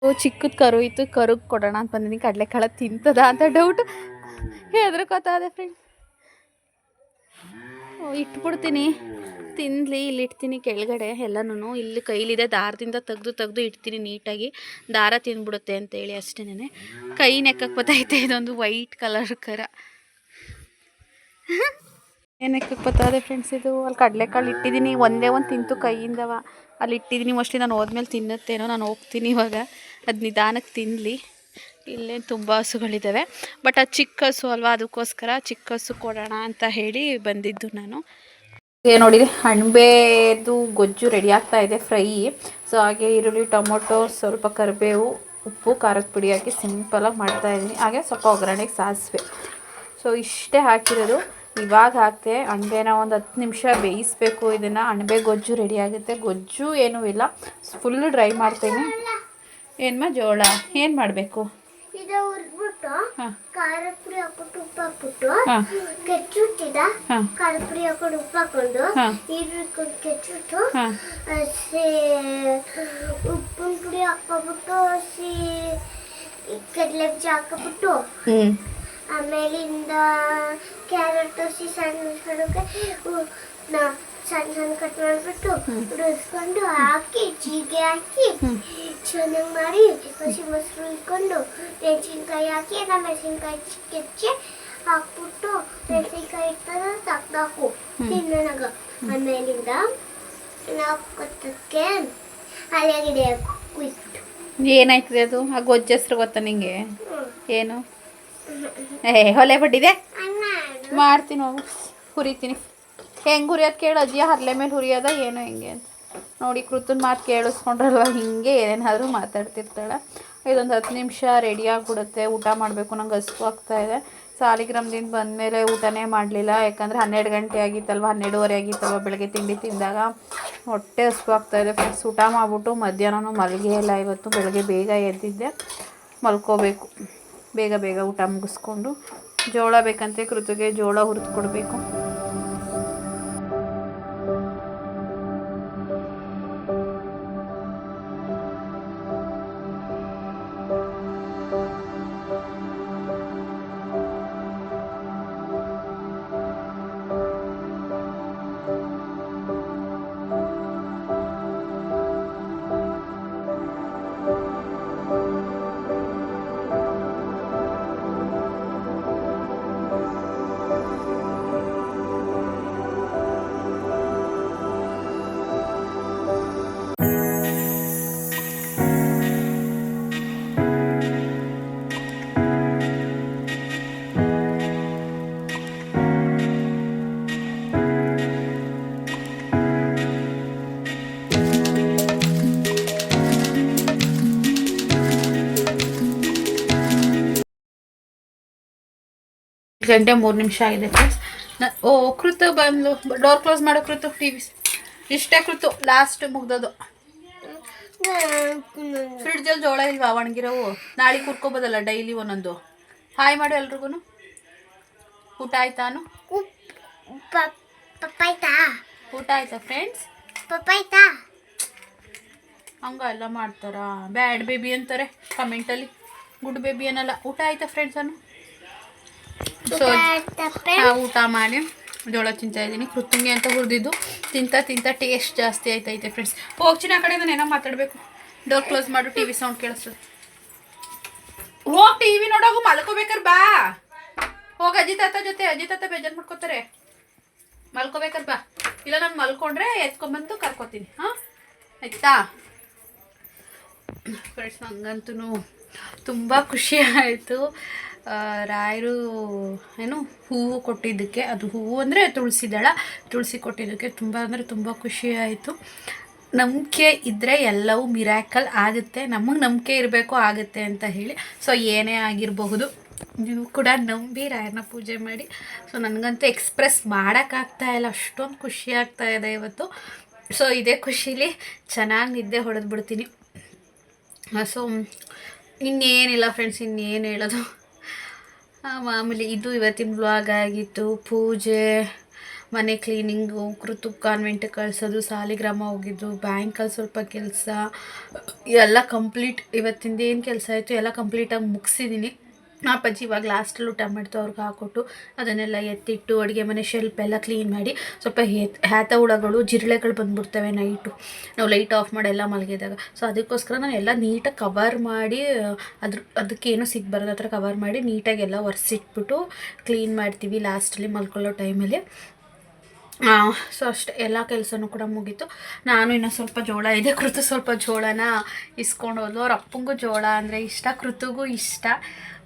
ಓ, ಚಿಕ್ಕದ ಕರು ಇತ್ತು, ಕರುಗೆ ಕೊಡೋಣ ಅಂತ ಬಂದಿದ್ದೀನಿ. ಕಡಲೆಕಾಳು ತಿಂತದ ಅಂತ ಡೌಟ್ ಹೆದ್ರಕೋತಾದೆ ಫ್ರೆಂಡ್ ಓ, ಇಟ್ಬಿಡ್ತೀನಿ. ತಿನ್ನಲಿ ಇಲ್ಲಿ ಇಡ್ತೀನಿ ಕೆಳಗಡೆ ಎಲ್ಲನೂ ಇಲ್ಲಿ ಕೈಲಿದೆ, ದಾರದಿಂದ ತೆಗ್ದು ತೆಗೆದು ಇಡ್ತೀನಿ ನೀಟಾಗಿ. ದಾರ ತಿಂದ್ಬಿಡುತ್ತೆ ಅಂತೇಳಿ ಅಷ್ಟೇನೆ ಕೈ ನೆಕ್ಕಕ್ಕೆ ಬತ್ತೈತೆ, ಇದೊಂದು ವೈಟ್ ಕಲರ್ ಕರ. ಏನು ನೆಕ್ಕಕ್ಕೆ ಬತ್ತದೆ ಫ್ರೆಂಡ್ಸ್ ಇದು? ಅಲ್ಲಿ ಕಡಲೆಕಾಳು ಇಟ್ಟಿದ್ದೀನಿ ಒಂದೇ ಒಂದು ತಿಂತು ಕೈಯಿಂದವ. ಅಲ್ಲಿ ಇಟ್ಟಿದ್ದೀನಿ ಮೋಸ್ಟ್ಲಿ ನಾನು ಹೋದ್ಮೇಲೆ ತಿನ್ನುತ್ತೇನೋ, ನಾನು ಹೋಗ್ತೀನಿ ಇವಾಗ. ಅದು ನಿಧಾನಕ್ಕೆ ತಿನ್ನಲಿ ಇಲ್ಲೇ ತುಂಬ ಹಸುಗಳಿದ್ದಾವೆ ಬಟ್ ಅದು ಚಿಕ್ಕ ಹಸು ಅಲ್ವಾ, ಅದಕ್ಕೋಸ್ಕರ ಚಿಕ್ಕ ಹಸು ಕೊಡೋಣ ಅಂತ ಹೇಳಿ ಬಂದಿದ್ದು ನಾನು. ಏ ನೋಡಿ ಅಣಬೇದು ಗೊಜ್ಜು ರೆಡಿ ಆಗ್ತಾ ಇದೆ ಫ್ರೈ ಸೊ ಹಾಗೆ ಈರುಳ್ಳಿ, ಟೊಮೊಟೊ, ಸ್ವಲ್ಪ ಕರಿಬೇವು, ಉಪ್ಪು, ಖಾರದ ಪುಡಿ ಹಾಕಿ ಸಿಂಪಲಾಗಿ ಮಾಡ್ತಾ ಇದ್ದೀನಿ ಹಾಗೆ ಸ್ವಲ್ಪ ಒಗ್ಗರಣೆಗೆ ಸಾಸಿವೆ. ಸೊ ಇಷ್ಟೇ ಹಾಕಿರೋದು. ಇವಾಗ ಹಾಕ್ತೆ ಅಣಬೆನ ಒಂದು ಹತ್ತು ನಿಮಿಷ ಬೇಯಿಸಬೇಕು. ಇದನ್ನು ಅಣಬೆ ಗೊಜ್ಜು ರೆಡಿ ಆಗುತ್ತೆ. ಗೊಜ್ಜು ಏನೂ ಇಲ್ಲ. ಫುಲ್ ಡ್ರೈ ಮಾಡ್ತೀನಿ. ಏನ್ಮ ಜೋಳ? ಏನು ಮಾಡಬೇಕು? ಇದು ಹುರ್ಬಿಟ್ಟು ಹಾಂ. ಖಾರ ಪುಡಿ ಹಾಕ್ಬಿಟ್ಟು ಉಪ್ಪು ಹಾಕ್ಬಿಟ್ಟು ಕೆಚ್ಚುಟ್ಟಿದ ಪುಡಿ ಹಾಕೊಂಡು ಉಪ್ಪು ಹಾಕೊಂಡು. ಈರುಳ್ಳಿ ಕೆಚ್ಚುಟ್ಟು ಉಪ್ಪಿನ ಪುಡಿ ಹಾಕ್ಬಿಟ್ಟು ಹಸಿ ಕಡಲೆ ಬೀಜ ಹಾಕ್ಬಿಟ್ಟು ಆಮೇಲಿಂದ ಕ್ಯಾರೆಟ್ ಸಣ್ಣ ಸಣ್ಣಕ್ಕೆ ಸಣ್ಣ ಸಣ್ಣ ಕಟ್ ಮಾಡಿಬಿಟ್ಟು ರುಸ್ಕೊಂಡು ಹಾಕಿ ಜೀಗೆ ಹಾಕಿ ಚೆನ್ನಾಗಿ ಮಾಡಿ ಹಸಿ ಮೊಸರು ಇಟ್ಕೊಂಡು ಮೆಣಸಿನ್ಕಾಯಿ ಹಾಕಿ ಎಲ್ಲ ಮೆಣಸಿನ್ಕಾಯಿ ಕೆಚ್ಚಿ ಹಾಕ್ಬಿಟ್ಟು ಮೆಣಸಿನ್ಕಾಯಿ ಇರ್ತದ ತಗ್ದಾಕು ತಿನ್ನೋಣಗ. ಆಮೇಲಿಂದ ನಾವು ಕೊತ್ತಕ್ಕೆ ಕುಯ್ಬಿಟ್ಟು ಏನಾಯ್ತದೆ ಅದು? ಆ ಗೊಜ್ಜ ಹೆಸ್ರು ಗೊತ್ತಾ ನಿಂಗೆ? ಏನು? ಏ ಹೊಲೆ ಬಡ್ಡಿದೆ? ಮಾಡ್ತೀನಿ ಹೋಗು. ಹುರಿತೀನಿ. ಹೆಂಗೆ ಹುರಿಯೋದು ಕೇಳು ಅಜ್ಜಿಯ ಹರ್ಲೆ ಮೇಲೆ ಹುರಿಯೋದ ಏನು ಹೆಂಗೆ ಅಂತ. ನೋಡಿ, ಕೃತನ್ ಮಾತು ಕೇಳಿಸ್ಕೊಂಡ್ರಲ್ಲ, ಹಿಂಗೆ ಏನೇನಾದರೂ ಮಾತಾಡ್ತಿರ್ತಾಳೆ. ಇದೊಂದು ಹತ್ತು ನಿಮಿಷ ರೆಡಿ ಆಗಿಬಿಡುತ್ತೆ, ಊಟ ಮಾಡಬೇಕು, ನಂಗೆ ಹಸ್ಕು ಆಗ್ತಾ ಇದೆ. ಸಾಲಿಗ್ರಾಮದಿಂದ ಬಂದಮೇಲೆ ಊಟನೇ ಮಾಡಲಿಲ್ಲ, ಯಾಕಂದರೆ ಹನ್ನೆರಡು ಗಂಟೆ ಆಗಿತ್ತಲ್ವ, ಹನ್ನೆರಡುವರೆ ಆಗಿತ್ತಲ್ವ ಬೆಳಗ್ಗೆ ತಿಂಡಿ ತಿಂದಾಗ. ಹೊಟ್ಟೆ ಹಸ್ಕು ಆಗ್ತಾ ಇದೆ ಫ್ರೆಂಡ್ಸ್ ಊಟ ಮಾಡಿಬಿಟ್ಟು ಮಧ್ಯಾಹ್ನ ಮಲಗೇ ಇಲ್ಲ, ಇವತ್ತು ಬೆಳಗ್ಗೆ ಬೇಗ ಎದ್ದಿದ್ದೆ. ಮಲ್ಕೋಬೇಕು, ಬೇಗ ಬೇಗ ಊಟ ಮುಗಿಸ್ಕೊಂಡು. ಜೋಳ ಬೇಕಂತೆ, ಕೃತಿಗೆ ಜೋಳ ಹುರಿದು ಕೊಡಬೇಕು. ಗಂಟೆ ಮೂರು ನಿಮಿಷ ಆಗಿದೆ ಫ್ರೆಂಡ್ಸ್ನ ಓ ಕೃತು ಬಂದು ಡೋರ್ ಕ್ಲೋಸ್ ಮಾಡೋ ಕೃತು ಟಿ ವಿ ಇಷ್ಟೇ ಕೃತು ಲಾಸ್ಟ್ ಮುಗ್ದದು ಫ್ರಿಡ್ಜಲ್ಲಿ ಜೋಳ ಇಲ್ವಾ ಒಣಗಿರೋವು? ನಾಳೆ ಕುರ್ಕೋಬೋದಲ್ಲ ಡೈಲಿ ಒಂದೊಂದು. ಹಾಯ್ ಮಾಡು ಎಲ್ರಿಗೂ ಊಟ ಆಯ್ತಾನು ಪಪ್ಪಾಯ್ತಾ ಊಟ ಆಯ್ತಾ ಫ್ರೆಂಡ್ಸ್ ಪಪ್ಪಾಯ್ತಾ? ಹಂಗ ಎಲ್ಲ ಮಾಡ್ತಾರಾ? ಬ್ಯಾಡ್ ಬೇಬಿ ಅಂತಾರೆ ಕಮೆಂಟಲ್ಲಿ ಗುಡ್ ಬೇಬಿ ಏನಲ್ಲ ಊಟ ಆಯ್ತಾ ಫ್ರೆಂಡ್ಸ್ ಅನ್ನು ಸೊ ಊಟ ಮಾಡಿ. ಜೋಳ ತಿಂತಾ ಇದ್ದೀನಿ. ಕೃತುಂಗಿ ಅಂತ ಹುರಿದಿದ್ದು. ತಿಂತ ತಿಂತ ಟೇಸ್ಟ್ ಜಾಸ್ತಿ ಆಯ್ತೈತೆ ಫ್ರೆಂಡ್ಸ್ ಹೋಗ್ತೀನಿ ಆ ಕಡೆ ನಾನು ಏನೋ ಮಾತಾಡಬೇಕು. ಡೋರ್ ಕ್ಲೋಸ್ ಮಾಡು ಟಿ ವಿ ಸೌಂಡ್ ಕೇಳಿಸ್ತದೆ ಹೋಗ್ ಟಿ ವಿ ನೋಡೋಗು ಮಲ್ಕೋಬೇಕಾರೆ ಬಾ. ಹೋಗ ಅಜ್ಜಿ ತಾತ ಜೊತೆ ಅಜ್ಜಿ ತಾತ ಬೇಜಾರು ಮಾಡ್ಕೋತಾರೆ. ಮಲ್ಕೋಬೇಕಾರೆ ಬಾ. ಇಲ್ಲ ನಾನು ಮಲ್ಕೊಂಡ್ರೆ ಎತ್ಕೊಂಬಂದು ಕರ್ಕೋತೀನಿ. ಹಾಂ? ಆಯ್ತಾ? ಫ್ರೆಂಡ್ಸ್ ನಂಗಂತೂ ತುಂಬ ಖುಷಿ ಆಯಿತು. ರಾಯರು ಏನು ಹೂವು ಕೊಟ್ಟಿದ್ದಕ್ಕೆ, ಅದು ಹೂವು ಅಂದರೆ ತುಳಸಿದಳ ತುಳಸಿ ಕೊಟ್ಟಿದ್ದಕ್ಕೆ ತುಂಬ ಅಂದರೆ ತುಂಬ ಖುಷಿ ಆಯಿತು. ನಂಬಿಕೆ ಇದ್ದರೆ ಎಲ್ಲವೂ ಮಿರಾಕಲ್ ಆಗುತ್ತೆ. ನಮಗೆ ನಂಬಿಕೆ ಇರಬೇಕು, ಆಗುತ್ತೆ ಅಂತ ಹೇಳಿ. ಸೊ ಏನೇ ಆಗಿರಬಹುದು, ನೀವು ಕೂಡ ನಂಬಿ ರಾಯರನ್ನ ಪೂಜೆ ಮಾಡಿ. ಸೊ ನನಗಂತೂ ಎಕ್ಸ್ಪ್ರೆಸ್ ಮಾಡೋಕ್ಕಾಗ್ತಾ ಇಲ್ಲ. ಅಷ್ಟೊಂದು ಖುಷಿ ಆಗ್ತಾ ಇದೆ ಇವತ್ತು. ಸೊ ಇದೇ ಖುಷೀಲಿ ಚೆನ್ನಾಗಿ ನಿದ್ದೆ ಹೊಡೆದು ಬಿಡ್ತೀನಿ ಸೊ ಇನ್ನೇನಿಲ್ಲ ಫ್ರೆಂಡ್ಸ್ ಇನ್ನೇನು ಹೇಳೋದು? ಮಾಮೂಲಿ ಇದು ಇವತ್ತಿನ ಬ್ಲಾಗ್ ಆಗಿತ್ತು. ಪೂಜೆ, ಮನೆ ಕ್ಲೀನಿಂಗು ಕೃತು ಕಾನ್ವೆಂಟಿಗೆ ಕಳಿಸೋದು, ಸಾಲಿಗ್ರಾಮ ಹೋಗಿದ್ದು ಬ್ಯಾಂಕಲ್ಲಿ ಸ್ವಲ್ಪ ಕೆಲಸ, ಎಲ್ಲ ಕಂಪ್ಲೀಟ್ ಇವತ್ತಿಂದ ಏನು ಕೆಲಸ ಆಯಿತು? ಎಲ್ಲ ಕಂಪ್ಲೀಟಾಗಿ ಮುಗಿಸಿದ್ದೀನಿ ಅಪ್ಪಾಜಿ ಇವಾಗ ಲಾಸ್ಟಲ್ಲೂ ಟೊಮೆಟೊ ಅವ್ರಿಗೆ ಹಾಕ್ಕೊಟ್ಟು ಅದನ್ನೆಲ್ಲ ಎತ್ತಿಟ್ಟು ಅಡುಗೆ ಮನೆ ಶೆಲ್ಪ್ ಎಲ್ಲ ಕ್ಲೀನ್ ಮಾಡಿ ಸ್ವಲ್ಪ ಹೇ- ಹ್ಯಾತ ಹುಳಗಳು, ಜಿರಳೆಗಳು ಬಂದುಬಿಡ್ತವೆ ನೈಟು ನಾವು ಲೈಟ್ ಆಫ್ ಮಾಡಿ ಎಲ್ಲ ಮಲಗಿದಾಗ. ಸೊ ಅದಕ್ಕೋಸ್ಕರ ನಾನು ಎಲ್ಲ ನೀಟಾಗಿ ಕವರ್ ಮಾಡಿ ಅದ್ರ, ಅದಕ್ಕೇನು ಸಿಗ್ಬಾರ್ದು ಆ ಥರ ಕವರ್ ಮಾಡಿ ನೀಟಾಗಿ ಎಲ್ಲ ಒರೆಸಿಟ್ಬಿಟ್ಟು ಕ್ಲೀನ್ ಮಾಡ್ತೀವಿ ಲಾಸ್ಟಲ್ಲಿ ಮಲ್ಕೊಳ್ಳೋ ಟೈಮಲ್ಲಿ ಸೊ ಅಷ್ಟೇ ಎಲ್ಲ ಕೆಲಸನೂ ಕೂಡ ಮುಗೀತು. ನಾನು ಇನ್ನೂ ಸ್ವಲ್ಪ ಜೋಳ, ಇದೆ ಕೃತು ಸ್ವಲ್ಪ ಜೋಳನ ಇಸ್ಕೊಂಡು ಹೋದ್ಲು. ಅವ್ರ ಅಪ್ಪಂಗೂ ಜೋಳ ಅಂದರೆ ಇಷ್ಟ, ಕೃತುಗೂ ಇಷ್ಟ.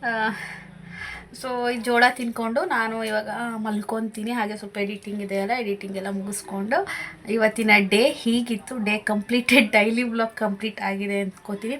呃 ಸೊ ಈ ಜೋಳ ತಿನ್ಕೊಂಡು ನಾನು ಇವಾಗ ಮಲ್ಕೊತೀನಿ. ಹಾಗೆ ಸ್ವಲ್ಪ ಎಡಿಟಿಂಗ್ ಇದೆ ಅಲ್ಲ ಎಡಿಟಿಂಗ್ ಎಲ್ಲ ಮುಗಿಸ್ಕೊಂಡು ಇವತ್ತಿನ ಡೇ ಹೀಗಿತ್ತು. Day completed daily blog complete ಆಗಿದೆ ಅಂದ್ಕೋತೀನಿ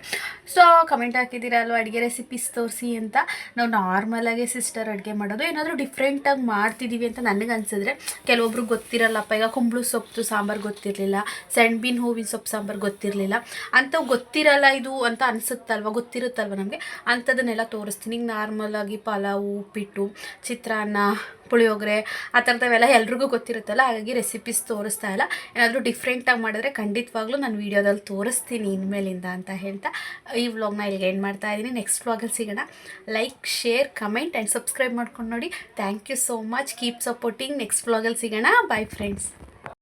ಸೊ ಕಮೆಂಟ್ ಹಾಕಿದ್ದೀರಲ್ವ ಅಡುಗೆ ರೆಸಿಪೀಸ್ ತೋರಿಸಿ ಅಂತ. ನಾವು ನಾರ್ಮಲಾಗೆ ಸಿಸ್ಟರ್ ಅಡುಗೆ ಮಾಡೋದು. ಏನಾದರೂ ಡಿಫ್ರೆಂಟಾಗಿ ಮಾಡ್ತಿದ್ದೀವಿ ಅಂತ ನನಗೆ ಅನ್ಸಿದ್ರೆ, ಕೆಲವೊಬ್ರು ಗೊತ್ತಿರಲ್ಲಪ್ಪ. ಈಗ ಕುಂಬಳು ಸೊಪ್ಪು ಸಾಂಬಾರು ಗೊತ್ತಿರಲಿಲ್ಲ. ಸೆಣ್ಬಿನ ಹೂವಿನ ಸೊಪ್ಪು, ಸಾಂಬಾರು ಗೊತ್ತಿರಲಿಲ್ಲ. ಅಂಥವು ಗೊತ್ತಿರಲ್ಲ ಇದು ಅಂತ ಅನಿಸುತ್ತಲ್ವ? ಗೊತ್ತಿರುತ್ತಲ್ವ ನಮಗೆ? ಅಂಥದನ್ನೆಲ್ಲ ತೋರಿಸ್ತೀನಿ. ಈಗ ನಾರ್ಮಲಾಗಿ ಪಲಾವು ಉಪ್ಪಿಟ್ಟು, ಚಿತ್ರಾನ್ನ, ಪುಳಿಯೋಗರೆ, ಆ ಥರದವೆಲ್ಲ ಎಲ್ರಿಗೂ ಗೊತ್ತಿರುತ್ತಲ್ಲ, ಹಾಗಾಗಿ ರೆಸಿಪೀಸ್ ತೋರಿಸ್ತಾ ಇಲ್ಲ. ಏನಾದರೂ ಡಿಫ್ರೆಂಟಾಗಿ ಮಾಡಿದ್ರೆ ಖಂಡಿತವಾಗ್ಲೂ ನಾನು ವೀಡಿಯೋದಲ್ಲಿ ತೋರಿಸ್ತೀನಿ ಇನ್ಮೇಲಿಂದ ಅಂತ ಹೇಳ್ತಾ, ಈ ವ್ಲಾಗ್ನ ಇಲ್ಲಿಗೆ ಏನು ಮಾಡ್ತಾ ಇದ್ದೀನಿ ನೆಕ್ಸ್ಟ್ ವ್ಲಾಗಲ್ಲಿ ಸಿಗೋಣ. Like share comment and subscribe ಮಾಡ್ಕೊಂಡು ನೋಡಿ. Thank you so much keep supporting next ವ್ಲಾಗಲ್ಲಿ ಸಿಗೋಣ. Bye friends